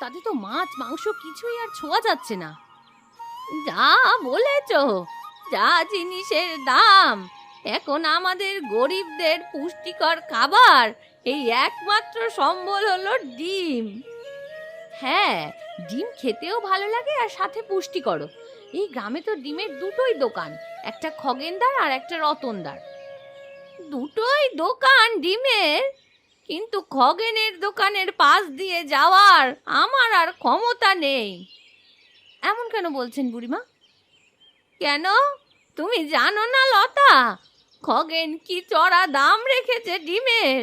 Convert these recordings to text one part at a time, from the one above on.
তাতে তো মাছ, মাংস কিছুই আর ছোঁয়া যাচ্ছে না। যা বলেছ, যা জিনিসের দাম। এখন আমাদের গরিবদের পুষ্টিকর খাবার, এই একমাত্র সম্বল হলো ডিম। হ্যাঁ ডিম খেতেও ভালো লাগে আর সাথে পুষ্টিকরও। এই গ্রামে তো ডিমের দুটোই দোকান, একটা খগেনদার আর একটা রতনদার। দুটোই দোকান ডিমের? কিন্তু খগেনের দোকানের পাশ দিয়ে যাওয়ার আমার আর ক্ষমতা নেই। এমন কেন বলছেন বুড়িমা? কেন? তুমি জানো না লতা, খগেন কি চড়া দাম রেখেছে ডিমের?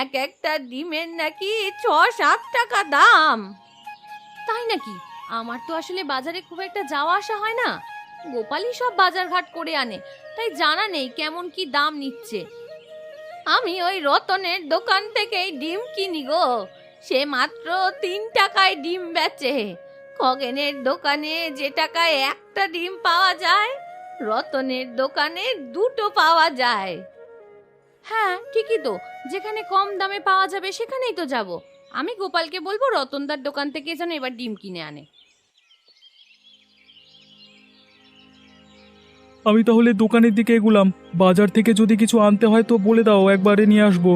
এক একটা ডিমের নাকি ছ সাত টাকা দাম। তাই নাকি? আমার তো আসলে বাজারে খুব একটা যাওয়া আসা হয় না। গোপালই সব বাজারঘাট করে আনে, তাই জানা নেই কেমন কি দাম নিচ্ছে। আমি ওই রতনের দোকান থেকেই ডিম কিনি গো। সে মাত্র তিন টাকায় ডিম বেচে। খগেনের দোকানে যে টাকায় একটা ডিম পাওয়া যায়, রতনের দোকানে দুটো পাওয়া যায়। হ্যাঁ ঠিকই তো। যেখানে কম দামে পাওয়া যাবে সেখানেই তো যাব। আমি গোপালকে বলব রতনদার দোকান থেকে যেন এবার ডিম কিনে আনে। আমি তাহলে দোকানের দিকে এগুলাম। বাজার থেকে যদি কিছু আনতে হয় তো বলে দাও একবারে নিয়ে আসব।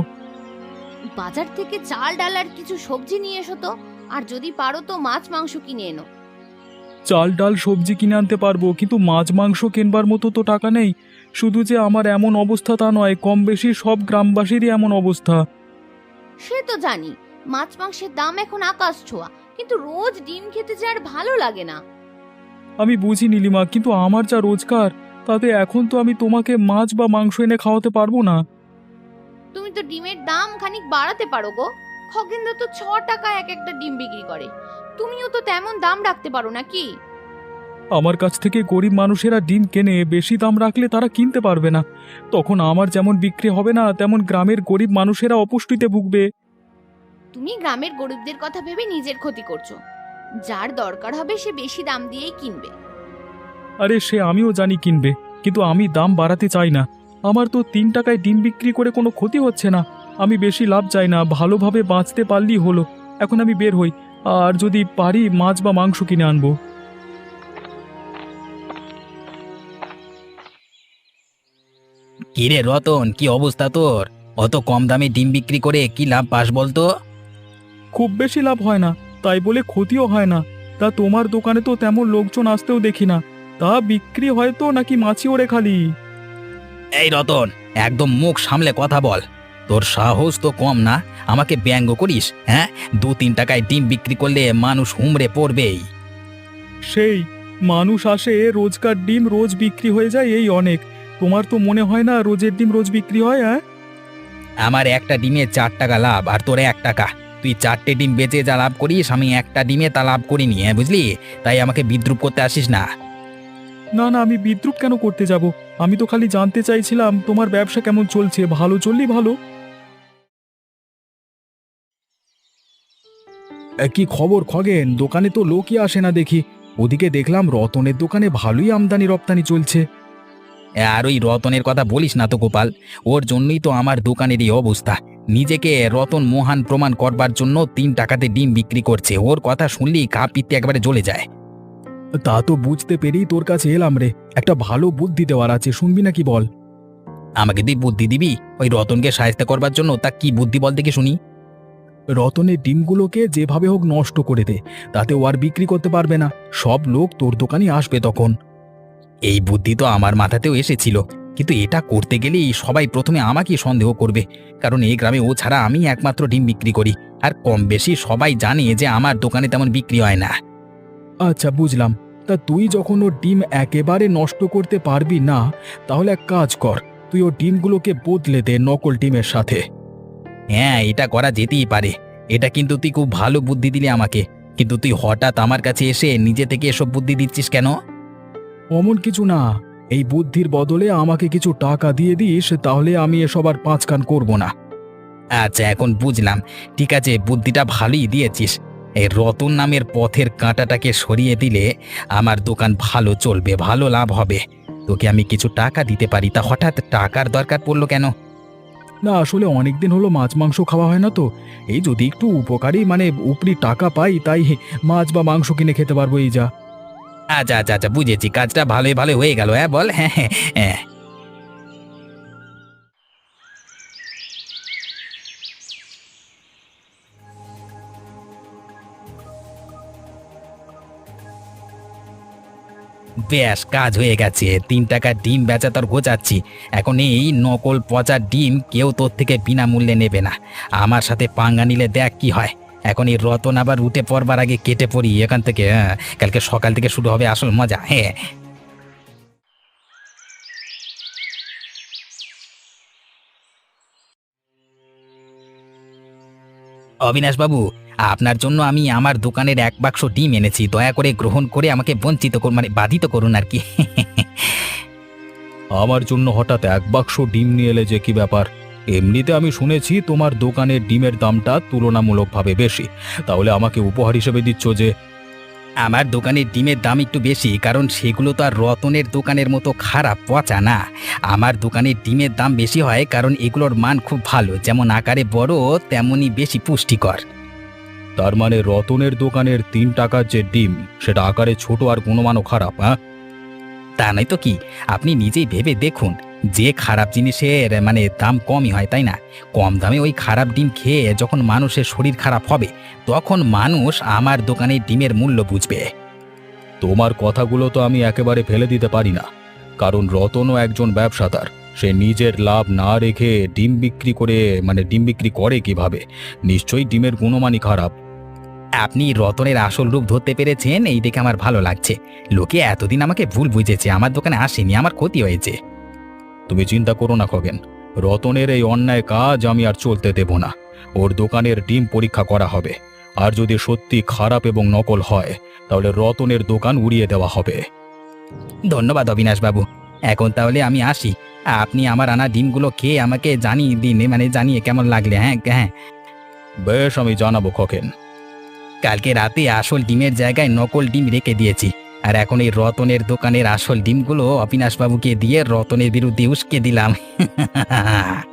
বাজার থেকে চাল ডাল আর কিছু সবজি নিয়ে এসো তো। আর যদি পারো তো মাছ মাংস কিনে এনো। চাল ডাল সবজি কিনে আনতে পারব কিন্তু মাছ মাংস কিনবার মতো তো টাকা নেই। শুধু যে আমার এমন অবস্থা তা নয় কম বেশি সব গ্রামবাসীরই এমন অবস্থা। সে তো জানি মাছ মাংসের দাম এখন আকাশ ছোঁয়া কিন্তু রোজ ডিম খেতে যে আর ভালো লাগে না। আমি বুঝি নীলিমা কিন্তু আমার যা রোজগার তাতে এখন তো আমি তোমাকে মাছ বা মাংস এনে খাওয়াতে পারব না। তুমি তো ডিমের দাম খানিক বাড়াতে পারো গো। খগেন্দা তো ছ টাকা এক একটা ডিম বিক্রি করে। তুমিও তো তেমন দাম রাখতে পারো নাকি? আমার কাছ থেকে গরিব মানুষেরা ডিম কেনে বেশি দাম রাখলে তারা কিনতে পারবে না। তখন আমার যেমন বিক্রি হবে না তেমন গ্রামের গরিব মানুষেরা অপুষ্টিতে ভুগবে। তুমি গ্রামের গরিবদের কথা ভেবে নিজের ক্ষতি করছ। যার দরকার হবে সে বেশি দাম দিয়েই কিনবে। আরে সে আমিও জানি কিনবে কিন্তু আমি দাম বাড়াতে চাই না। আমার তো তিন টাকায় ডিম বিক্রি করে কোনো ক্ষতি হচ্ছে না। আমি বেশি লাভ চাই না ভালোভাবে বাঁচতে পারলেই হলো। এখন আমি বের হই আর যদি পারি মাছ বা মাংস কিনে আনব। কিরে রতন কি অবস্থা তোর? অত কম দামে ডিম বিক্রি করে কি লাভ পাস বলতো? খুব বেশি লাভ হয় না তাই বলে ক্ষতিও হয় না। তা তোমার দোকানে তো তেমন লোকজন আসতেও দেখি না। তা বিক্রি হয়তো নাকি মাছি ওরে খালি? এই রতন একদম মুখ সামলে কথা বল। তোর সাহস তো কম না? আমাকে ব্যঙ্গ করিস হ্যাঁ? দু তিন টাকায় ডিম বিক্রি করলে মানুষ হুমড়ে পড়বেই। সেই মানুষ আসে রোজকার ডিম রোজ বিক্রি হয়ে যায় এই অনেক। তোমার তো মনে হয় না রোজের ডিম রোজ বিক্রি হয় হ্যাঁ আমার একটা ডিমে চার টাকা লাভ আর তোর এক টাকা। তুই চারটে ডিম বেচে যা লাভ করিস আমি একটা ডিমে তা লাভ করিনি হ্যাঁ বুঝলি? তাই আমাকে বিদ্রুপ করতে আসিস না। না না আমি বিদ্রুপ কেন করতে যাব? আমি তো খালি জানতে চাইছিলাম তোমার ব্যবসা কেমন চলছে ভালো চললি ভালো। কি খবর খগেন দোকানে তো লোকই আসে না দেখি। ওদিকে দেখলাম রতনের দোকানে ভালোই আমদানি রপ্তানি চলছে। আর ওই রতনের কথা বলিস না তো গোপাল ওর জন্যই তো আমার দোকানের এই অবস্থা। নিজেকে রতন মহান প্রমাণ করবার জন্য তিন টাকাতে ডিম বিক্রি করছে ওর কথা শুনলেই গা পিত্তে একবারে জ্বলে যায়। তা তো বুঝতে পেরেই তোর কাছে এলাম রে। একটা ভালো বুদ্ধি দেওয়ার আছে শুনবি নাকি বল? আমাকে তুই বুদ্ধি দিবি? ওই রতনকে সাহায্য করবার জন্য তা কি বুদ্ধি বল দেখে শুনি। রতনের ডিমগুলোকে যেভাবে হোক নষ্ট করে দে তাতে ও আর বিক্রি করতে পারবে না। সব লোক তোর দোকানে আসবে তখন। এই বুদ্ধি তো আমার মাথাতেও এসেছিল কিন্তু এটা করতে গেলেই সবাই প্রথমে আমাকেই সন্দেহ করবে কারণ এই গ্রামে ও ছাড়া আমি একমাত্র ডিম বিক্রি করি। আর কম বেশি সবাই জানে যে আমার দোকানে তেমন বিক্রি হয় না। আচ্ছা বুঝলাম। তা তুই যখন ওর ডিম একেবারে নষ্ট করতে পারবি না তাহলে এক কাজ কর। তুই ওর ডিমগুলোকে বদলে দে নকল ডিমের সাথে। হ্যাঁ এটা করা যেতেই পারে। এটা কিন্তু তুই খুব ভালো বুদ্ধি দিলি আমাকে। কিন্তু তুই হঠাৎ আমার কাছে এসে নিজে থেকে এসব বুদ্ধি দিচ্ছিস কেন? অমন কিছু না। এই বুদ্ধির বদলে আমাকে কিছু টাকা দিয়ে দিস তাহলে আমি এসব আর পাঁচ কান করব না। আচ্ছা এখন বুঝলাম। ঠিক আছে বুদ্ধিটা ভালোই দিয়েছিস। এই রতন নামের পথের কাঁটাটাকে সরিয়ে দিলে আমার দোকান ভালো চলবে ভালো লাভ হবে। তোকে আমি কিছু টাকা দিতে পারি তা হঠাৎ টাকার দরকার পড়ল কেন? না আসলে অনেক দিন হলো মাছ মাংস খাওয়া হয় না তো। এই যদি একটু উপকারী মানে উপরি টাকা পাই তাই মাছ বা মাংস কিনে খেতে পারব এই যা। আচ্ছা আচ্ছা আচ্ছা বুঝেছি। কাজটা ভালোই ভালো হয়ে গেল হ্যাঁ বল হ্যাঁ হ্যাঁ হ্যাঁ। বেশ কাজ হয়ে গেছে। তিন টাকার ডিম বেচা তোর গোচাচ্ছি। এখন এই নকল পচা ডিম কেউ তোর থেকে বিনামূল্যে নেবে না। আমার সাথে পাঙ্গা নিলে দেখ কি হয়। এখন এই রতন আবার উঠে পড়বার আগে কেটে পড়ি। এখান থেকে হ্যাঁ কালকে সকাল থেকে শুরু হবে আসল মজা। হ্যাঁ। অবিনাশ বাবু, আপনার জন্য আমি আমার দোকানের এক বাক্স ডিম এনেছি। দয়া করে গ্রহণ করে আমাকে বঞ্চিত করুন মানে বাধিত করুন আর কি। আমার জন্য হঠাৎ এক বাক্স ডিম নিয়ে এলে যে কি ব্যাপার? এমনিতে আমি শুনেছি তোমার দোকানের ডিমের দামটা তুলনামূলকভাবে বেশি। তাহলে আমাকে উপহার হিসেবে দিচ্ছ যে আমার দোকানের ডিমের দাম একটু বেশি কারণ সেগুলো তো আর রতনের দোকানের মতো খারাপ পচা না। আমার দোকানের ডিমের দাম বেশি হয় কারণ এগুলোর মান খুব ভালো যেমন আকারে বড় তেমনই বেশি পুষ্টিকর। তার মানে রতনের দোকানের তিন টাকার যে ডিম সেটা আকারে ছোট আর গুণমানও খারাপ হ্যাঁ? তা নয় তো কি? আপনি নিজেই ভেবে দেখুন যে খারাপ জিনিসের মানে দাম কমই হয় তাই না? কম দামে ওই খারাপ ডিম খেয়ে যখন মানুষের শরীর খারাপ হবে তখন মানুষ আমার দোকানে ডিমের মূল্য বুঝবে। তোমার কথাগুলো তো আমি একেবারে ফেলে দিতে পারি না। কারণ রতনও একজন ব্যবসাদার। সে নিজের লাভ না রেখে ডিম বিক্রি করে মানে ডিম বিক্রি করে কীভাবে? নিশ্চয়ই ডিমের গুণমানই খারাপ। আপনি রতনের আসল রূপ ধরতে পেরেছেন এই দেখে আমার ভালো লাগছে। লোকে এতদিন আমাকে ভুল বুঝেছে আমার দোকানে আসেনি আমার ক্ষতি হয়েছে। তুমি চিন্তা করো না খগেন। রতনের এই অন্যায় কাজ আমি আর চলতে দেব না। ওর দোকানের ডিম পরীক্ষা করা হবে। আর যদি সত্যি খারাপ এবং নকল হয় তাহলে রতনের দোকান উড়িয়ে দেওয়া হবে। ধন্যবাদ অবিনাশ বাবু এখন তাহলে আমি আসি। আপনি আমার আনা ডিমগুলো খেয়ে আমাকে জানিয়ে দিন মানে জানিয়ে কেমন লাগলে হ্যাঁ হ্যাঁ। বেশ আমি জানাব খকেন কালকে রাতে আসল ডিমের জায়গায় নকল ডিম রেখে দিয়েছি। আর এখন এই রতনের দোকানের আসল ডিমগুলো অবিনাশবাবুকে দিয়ে রতনের বিরুদ্ধে উস্কে দিলাম।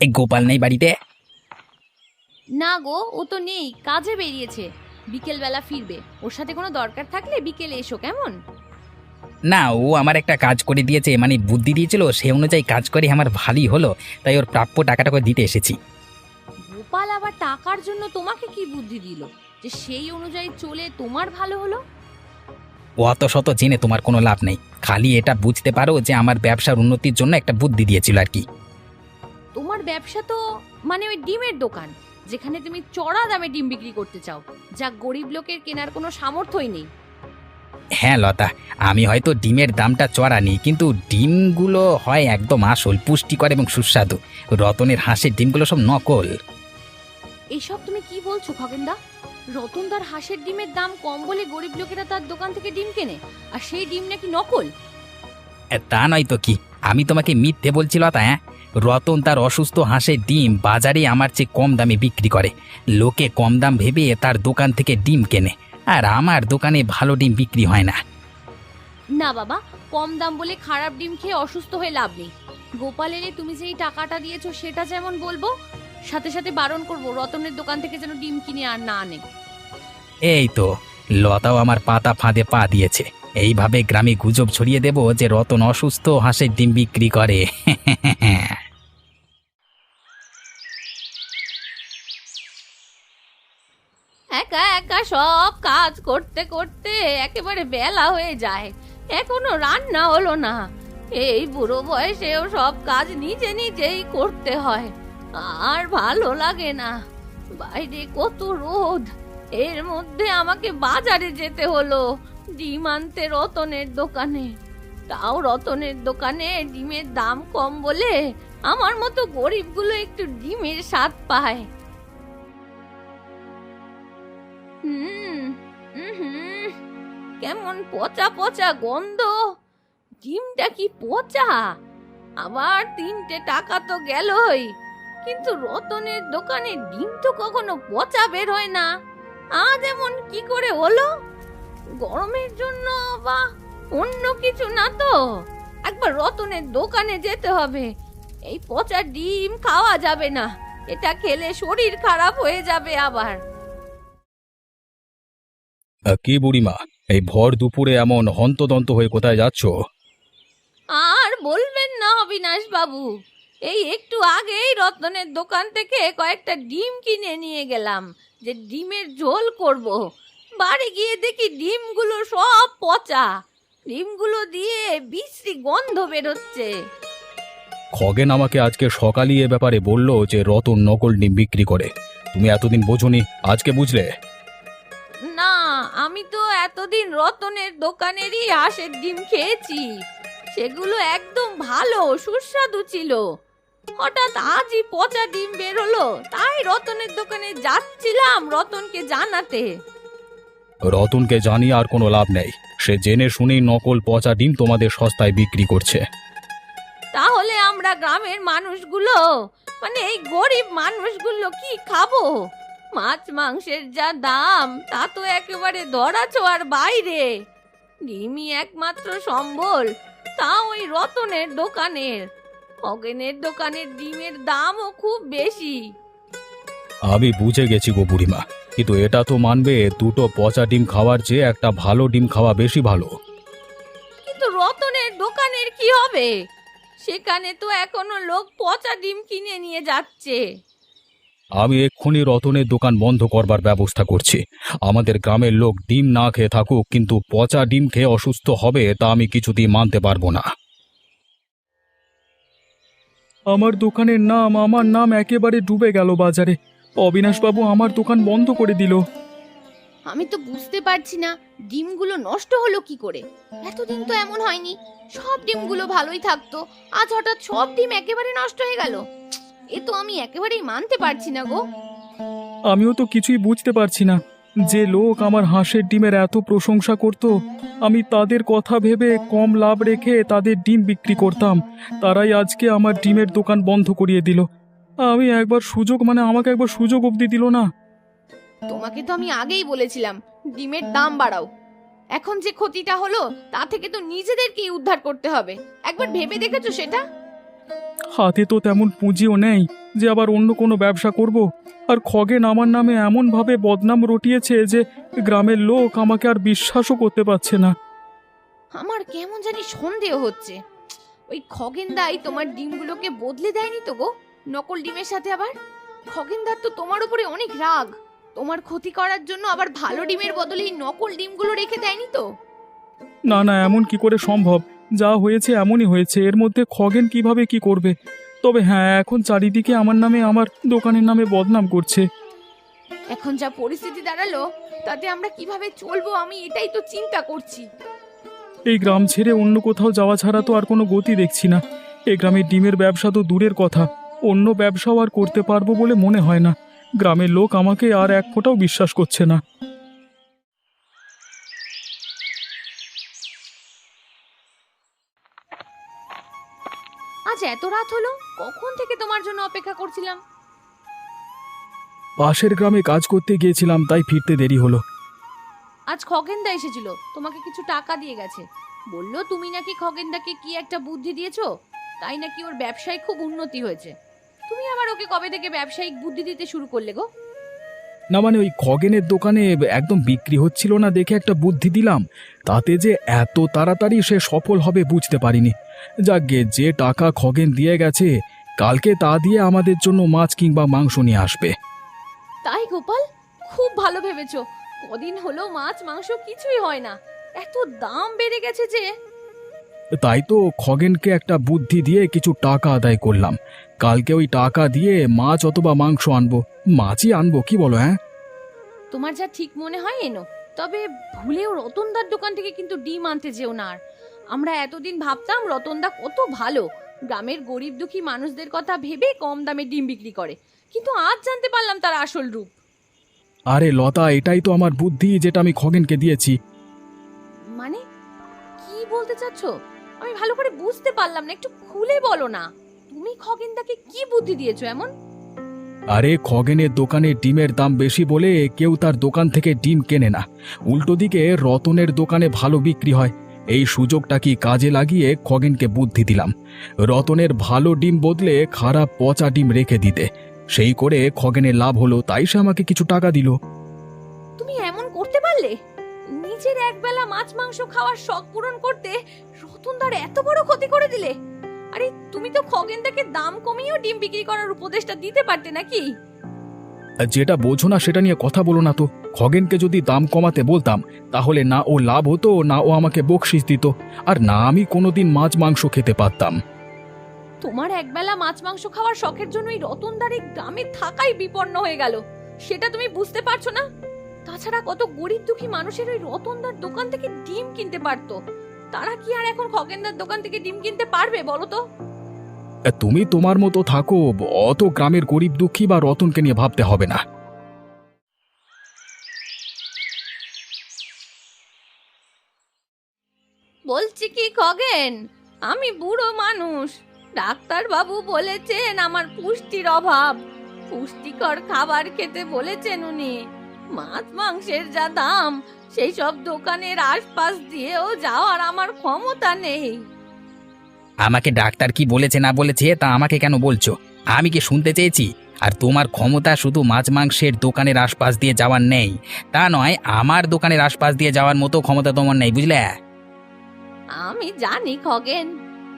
এই গোপাল নেই বাড়িতে? না গো ও তো নেই কাজে বেরিয়েছে। বিকেলবেলা ফিরবে। ওর সাথে কোনো দরকার থাকলে বিকেলে এসো কেমন? না ও আমার একটা কাজ করে দিয়েছে মানে বুদ্ধি দিয়েছিল সে অনুযায়ী কাজ করে আমার ভালোই হলো তাই ওর প্রাপ্য টাকাটাকে দিতে এসেছি। গোপাল আবার টাকার জন্য তোমাকে কি বুদ্ধি দিল? যে সেই অনুযায়ী চলে তোমার ভালো হলো? অত শত জেনে তোমার কোনো লাভ নেই। খালি এটা বুঝতে পারো যে আমার ব্যবসার উন্নতির জন্য একটা বুদ্ধি দিয়েছিল আর কি। তোমার ব্যবসা তো মানে ওই ডিমের দোকান যেখানে তুমি চড়া দামে ডিম বিক্রি করতে চাও যা গরিব লোকের কেনার কোনো সামর্থ্যই নেই। হ্যাঁ লতা আমি হয়তো ডিমের দামটা চড়া নিই কিন্তু ডিমগুলো হয় একদম আসল পুষ্টিকর এবং সুস্বাদু। রতনের হাঁসের ডিমগুলো সব নকল। এইসব তুমি কি বলছো খগেনদা? রতনদার হাঁসের ডিমের দাম কম বলে গরিব লোকেরা তার দোকান থেকে ডিম কেনে আর সেই ডিম নাকি নকল? তা নয় তো কি? আমি তোমাকে মিথ্যে বলছি লতা হ্যাঁ? রতন তার অসুস্থ হাঁসের ডিম বাজারে আমার চেয়ে কম দামে বিক্রি করে। লোকে কম দাম ভেবে তার দোকান থেকে ডিম কেনে আর আমার দোকানে ভালো ডিম বিক্রি হয় না। না বাবা কম দাম বলে খারাপ ডিম খেয়ে অসুস্থ হয়ে লাভ নেই। গোপাল এলে তুমি যেই টাকাটা দিয়েছ সেটা যেমন বলব সাথে সাথে বারণ করব রতনের দোকান থেকে যেন ডিম কিনে আর না আনে। এই তো লতাও আমার পাতা ফাঁদে পা দিয়েছে। এইভাবে গ্রামে গুজব ছড়িয়ে দেব যে রতন অসুস্থ হাঁসের ডিম বিক্রি করে। একা একা সব কাজ করতে করতে একেবারে বেলা হয়ে যায়। এখনও রান্না হলো না। এই বুড়ো বয়সেও সব কাজ নিজে নিজেই করতে হয়। আর ভালো লাগে না। বাইরে কত রোদ। এর মধ্যে আমাকে বাজারে যেতে হলো ডিম আনতে রতনের দোকানে। তাও রতনের দোকানে ডিমের দাম কম বলে আমার মতো গরিবগুলো একটু ডিমের স্বাদ পায়। হুম হুম কেমন পচা পচা গন্ধ। ডিমটা কি পচা? আবার তিনটে টাকা তো গেলই। কিন্তু রতনের দোকানে ডিম তো কখনো পচা বের হয় না। আজ এমন কি করে হলো? গরমের জন্য বা অন্য কিছু না তো? একবার রতনের দোকানে যেতে হবে। এই পচা ডিম খাওয়া যাবে না। এটা খেলে শরীর খারাপ হয়ে যাবে আবার। কি বুড়িমা এই ভর দুপুরে এমন হন্তদন্ত হয়ে কোথায় যাচ্ছ? আর বলবেন না অবিনাশ বাবু এই একটু আগেই রতনের দোকান থেকে কয়েকটা ডিম কিনে নিয়ে গেলাম যে ডিমের ঝোল করব। বাড়ি গিয়ে দেখি ডিমগুলো সব পচা। ডিমগুলো দিয়ে বিশ্রী গন্ধ বেরোচ্ছে। খগেন আমাকে আজকে সকালই এ ব্যাপারে বলল যে রতন নকল ডিম বিক্রি করে। তুমি এতদিন বোঝনি আজকে বুঝলে? না আমি তো এতদিন রতনের দোকানেরই হাঁসের ডিম খেয়েছি। সেগুলো একদম ভালো সুস্বাদু ছিল। হঠাৎ আজই পচা ডিম বেরোলো তাই রতনের দোকানে যাচ্ছিলাম রতনকে জানাতে। রতনকে জানিয়ে আর কোনো লাভ নেই। সে জেনে শুনেই নকল পচা ডিম তোমাদের সস্তায় বিক্রি করছে। তাহলে আমরা গ্রামের মানুষগুলো মানে এই গরিব মানুষগুলো কি খাব? মাছ মাংসের যা দাম তা তো একেবারে ধরা ছোঁয়ার বাইরে। ডিমই একমাত্র সম্বল তা ওই রতনের দোকানের। অগেনের দোকানের ডিমের দামও খুব বেশি। আমি বুঝে গেছি গো বুড়িমা কিন্তু এটা তো মানবে দুটো পচা ডিম খাওয়ার চেয়ে একটা ভালো ডিম খাওয়া বেশি ভালো। কিন্তু রতনের দোকানের কি হবে? সেখানে তো এখনও লোক পচা ডিম কিনে নিয়ে যাচ্ছে। আমি এক্ষুনি রতনের দোকান বন্ধ করবার ব্যবস্থা করছি। আমাদের গ্রামের লোক ডিম না খেয়ে থাকুক কিন্তু পচা ডিম খেয়ে অসুস্থ হবে তা আমি কিছুতেই মানতে পারব না। আমার দোকানের নাম আমার নাম একেবারে ডুবে গেল বাজারে। অবিনাশবাবু আমার দোকান বন্ধ করে দিল। আমি তো বুঝতে পারছি না ডিমগুলো নষ্ট হলো কি করে? এতদিন তো এমন হয়নি সব ডিমগুলো ভালোই থাকতো আজ হঠাৎ সব ডিম একেবারে নষ্ট হয়ে গেল। এ তো আমি একেবারেই মানতে পারছি না গো। আমিও তো কিছুই বুঝতে পারছি না। যে লোক আমার হাঁসের ডিমের এত প্রশংসা করত আমি তাদের কথা ভেবে কম লাভ রেখে তাদের ডিম বিক্রি করতাম। তারাই আজকে আমার ডিমের দোকান বন্ধ করিয়ে দিল। আমি একবার সুযোগ মানে আমাকে একবার সুযোগ অবধি দিল না। তোমাকে তো আমি আগেই বলেছিলাম ডিমের দাম বাড়াও। এখন যে ক্ষতিটা হলো তা থেকে তো নিজেদেরকেই উদ্ধার করতে হবে। একবার ভেবে দেখেছ সেটা? হাতে তো তেমন পুঁজিও নেই। যে আবার অন্য কোনো ব্যবসা করব? আর খগেন আমার নামে এমনভাবে বদনাম রটিয়েছে যে গ্রামের লোক আমাকে আর বিশ্বাসও করতে পারছে না। আমার কেমন জানি সন্দেহ হচ্ছে। ওই খগেনদাই তোমার ডিমগুলোকে বদলে দেয়নি তো গো? নকল ডিমের সাথে আবার? খগেনদার তো তোমার উপরে অনেক রাগ। তোমার ক্ষতি করার জন্য আবার ভালো ডিমের বদলে এই নকল ডিমগুলো রেখে দেয়নি তো? না না এমন কি করে সম্ভব? যা হয়েছে এমনই হয়েছে। এর মধ্যে খগেন কীভাবে কি করবে? তবে হ্যাঁ এখন চারিদিকে আমার নামে আমার দোকানের নামে বদনাম করছে। এখন যা পরিস্থিতি দাঁড়াল তাতে আমরা কীভাবে চলবো আমি এটাই তো চিন্তা করছি। এই গ্রাম ছেড়ে অন্য কোথাও যাওয়া ছাড়া তো আর কোনো গতি দেখছি না। এই গ্রামের ডিমের ব্যবসা তো দূরের কথা। অন্য ব্যবসাও আর করতে পারব বলে মনে হয় না। গ্রামের লোক আমাকে আর এক ফোঁটাও বিশ্বাস করছে না। এত রাত হলো? কখন থেকে তোমার জন্য অপেক্ষা করছিলাম? পাশের গ্রামে কাজ করতে গিয়েছিলাম তাই ফিরতে দেরি হলো। আজ খগেনদা এসেছিল তোমাকে কিছু টাকা দিয়ে গেছে। বলল তুমি নাকি খগেনদাকে কি একটা বুদ্ধি দিয়েছ? তাই নাকি ওর ব্যবসায় খুব উন্নতি হয়েছে। তুমি আবার ওকে কবে থেকে ব্যবসায়িক বুদ্ধি দিতে শুরু করলে গো? না মানে ওই খগেনের দোকানে একদম বিক্রি হচ্ছিল না দেখে একটা বুদ্ধি দিলাম। তাতে যে এত তাড়াতাড়ি সে সফল হবে বুঝতে পারিনি। যাকে যে টাকা খগেন দিয়ে গেছে কালকে তা দিয়ে আমাদের জন্য মাছ কিংবা মাংস নিয়ে আসবে। তাই গোপাল খুব ভালো ভেবেছো। কদিন হলো মাছ মাংস কিছুই হয় না। এত দাম বেড়ে গেছে যে। তাই তো খগেনকে একটা বুদ্ধি দিয়ে কিছু টাকা আদায় করলাম। কালকে ওই টাকা দিয়ে মাছ অথবা মাংস আনব। মাছই আনব কি বলো হ্যাঁ? তোমার যা ঠিক মনে হয় এনো। তবে ভুলেও রতনদার দোকান থেকে কিন্তু ডিম আনতে যেও না আর। আমরা এতদিন ভাবতাম রতনদা কত ভালো। গ্রামের গরিব দুঃখী মানুষদের কথা ভেবে কম দামে ডিম বিক্রি করে। কিন্তু আজ জানতে পারলাম তার আসল রূপ। আরে লতা এটাই তো আমার বুদ্ধি যেটা আমি খগেনকে দিয়েছি। মানে কি বলতে চাচ্ছ? আমি ভালো করে বুঝতে পারলাম না একটু খুলে বলো না। তুমি খগেনদাকে কি বুদ্ধি দিয়েছ এমন? আরে খগেনের দোকানে ডিমের দাম বেশি বলে কেউ তার দোকান থেকে ডিম কেনে না। উল্টো দিকে রতনের দোকানে ভালো বিক্রি হয়। এই সুযোগটা কি কাজে লাগিয়ে খগেনকে বুদ্ধি দিলাম। রতনের ভালো ডিম বদলে খারাপ পচা ডিম রেখে দিতে। সেই করে খগেনের লাভ হলো তাই সে আমাকে কিছু টাকা দিল। তুমি এমন করতে পারলে? নিজের একবেলা মাছ মাংস খাওয়ার শখ পূরণ করতে রতনদার এত বড় ক্ষতি করে দিলে। আরে তুমি তো খগেনদাকে দাম কমিয়েও ডিম বিক্রি করার উপদেশটা দিতে পারতে নাকি? যেটা বোঝো না সেটা নিয়ে কথা বলো না তো। খগেনকে যদি দাম কমাতে বলতাম তাহলে না ও লাভ হতো না ও আমাকে বকশিস দিত আর না আমি কোনোদিন মাছ মাংস খেতে পারতাম। তোমার একবেলা মাছ মাংস খাওয়ার শখের জন্য এই রতনদার এই গ্রামে থাকাই বিপন্ন হয়ে গেল। সেটা তুমি বুঝতে পারছ না? তাছাড়া কত গরিব দুঃখী মানুষের ওই রতনদার দোকান থেকে ডিম কিনতে পারতো। তারা কি আর এখন খগেনদার দোকান থেকে ডিম কিনতে পারবে বলো তো? তুমি তোমার মতো থাকো অত গ্রামের গরিব দুঃখী বা রতনকে নিয়ে ভাবতে হবে না। বলছি কি খগেন? আমি বুড়ো মানুষ। ডাক্তার বাবু বলেছেন আমার পুষ্টির অভাব। পুষ্টিকর খাবার খেতে বলেছেন উনি। মাছ মাংসের যা দাম সেই সব দোকানের আশপাশ দিয়েও যাওয়ার আমার ক্ষমতা নেই। আমাকে ডাক্তার কি বলেছে না বলেছে তা আমাকে কেন বলছো? আমি কি শুনতে চেয়েছি? আর তোমার ক্ষমতা শুধু মাছ মাংসের দোকানের আশপাশ দিয়ে যাওয়ার নেই। তা নয় আমার দোকানের আশপাশ দিয়ে যাওয়ার মতো ক্ষমতা তোমার নেই বুঝলে? আমি জানি খগেন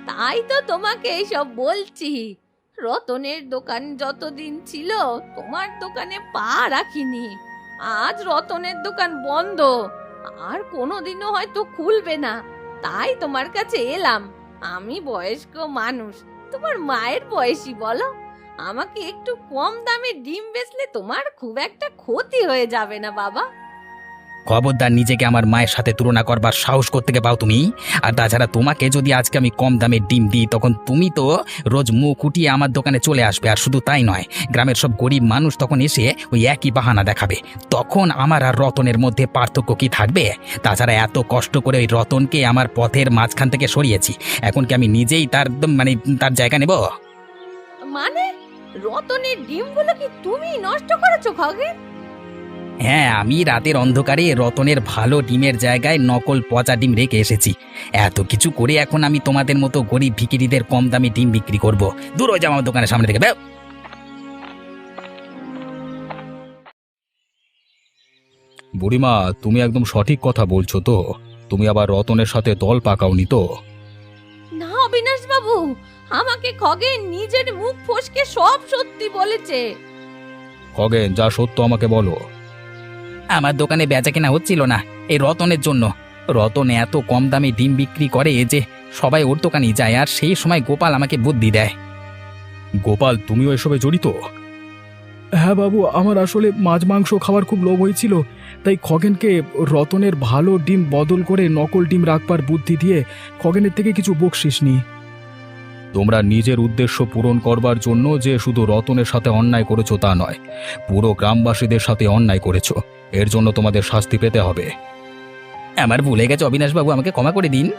তাই তো তোমাকে এইসব বলছি। রতনের দোকান যতদিন ছিল তোমার দোকানে পা রাখিনি। আজ রতনের দোকান বন্ধ। আর কোনোদিনও হয়তো খুলবে না। তাই তোমার কাছে এলাম। আমি বয়স্ক মানুষ। তোমার মায়ের বয়সী বলো। আমাকে একটু কম দামে ডিম বেচলে তোমার খুব একটা ক্ষতি হয়ে যাবে না, বাবা। খবরদার নিজেকে আমার মায়ের সাথে তুলনা করবার সাহস করতে পাও তুমি? আর তাছাড়া তোমাকে যদি আজকে আমি কম দামে ডিম দিই, তখন তুমি তো রোজ মুখ উঠিয়ে আমার দোকানে চলে আসবে, আর শুধু তাই নয়, গ্রামের সব গরিব মানুষ তখন এসে ওই একই বাহানা দেখাবে। তখন আমার আর রতনের মধ্যে পার্থক্য কি থাকবে? তাছাড়া এত কষ্ট করে ওই রতনকে আমার পথের মাঝখান থেকে সরিয়েছি। এখন কি আমি নিজেই তার মানে তার জায়গা নেব? মানে? রতনের ডিমগুলো কি তুমি নষ্ট করেছ খগেন হ্যাঁ আমি রাতের অন্ধকারে রতনের ভালো ডিমের জায়গায় নকল পচা ডিম রেখে এসেছি। এত কিছু করে এখন আমি তোমাদের মতো গরিব ভিকিরিদের কম দামে ডিম বিক্রি করব। দূর হয়ে যাও আমার দোকানের সামনে থেকে বেও। বুড়িমা তুমি একদম সঠিক কথা বলছো তো। তুমি আবার রতনের সাথে দল পাকাওনি তো। না অবিনাশ বাবু আমাকে খগেন নিজের মুখ ফসকে সব সত্যি বলেছে। খগেন যা সত্য আমাকে বলো। আমার দোকানে বেচা কেনা হচ্ছিল না এই রতনের জন্য। রতন এত কম দামে ডিম বিক্রি করে যে সবাই ওর দোকানে যায় আর সেই সময় গোপাল আমাকে বুদ্ধি দেয়। গোপাল তুমিও এসবে জড়িত? হ্যাঁ বাবু আমার আসলে মাছ মাংস খাওয়ার খুব লোভ হয়েছিল তাই খগেনকে রতনের ভালো ডিম বদল করে নকল ডিম রাখবার বুদ্ধি দিয়ে খগেনের থেকে কিছু বকশিস নি। তোমরা নিজের উদ্দেশ্য পূরণ করবার জন্য যে শুধু রতনের সাথে অন্যায় করেছ তা নয় পুরো গ্রামবাসীদের সাথে অন্যায় করেছ। এর জন্য তোমাদের শাস্তি পেতে হবে। আমার ভুলে গেছে অবিনাশবাবু আমাকে ক্ষমা করে দিন।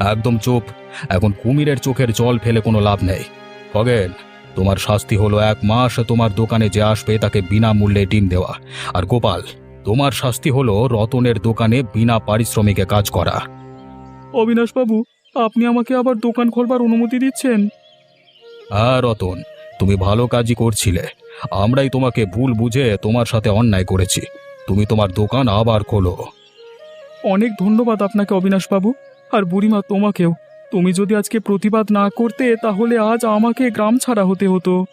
একদম চুপ। এখন কুমিরের চোখের জল ফেলে কোনো লাভ নেই। খগেন তোমার শাস্তি হলো এক মাস তোমার দোকানে যে আসবে তাকে বিনামূল্যে ডিম দেওয়া। আর গোপাল তোমার শাস্তি হলো রতনের দোকানে বিনা পারিশ্রমিকে কাজ করা। অবিনাশবাবু আপনি আমাকে আবার দোকান খোলবার অনুমতি দিচ্ছেন? হ্যাঁ রতন তুমি ভালো কাজই করছিলে। আমরাই তোমাকে ভুল বুঝে তোমার সাথে অন্যায় করেছি। তুমি তোমার দোকান আবার খোলো। অনেক ধন্যবাদ আপনাকে, অবিনাশবাবু। আর বুড়িমা তোমাকেও। তুমি যদি আজকে প্রতিবাদ না করতে, তাহলে আজ আমাকে গ্রাম ছাড়া হতে হতো।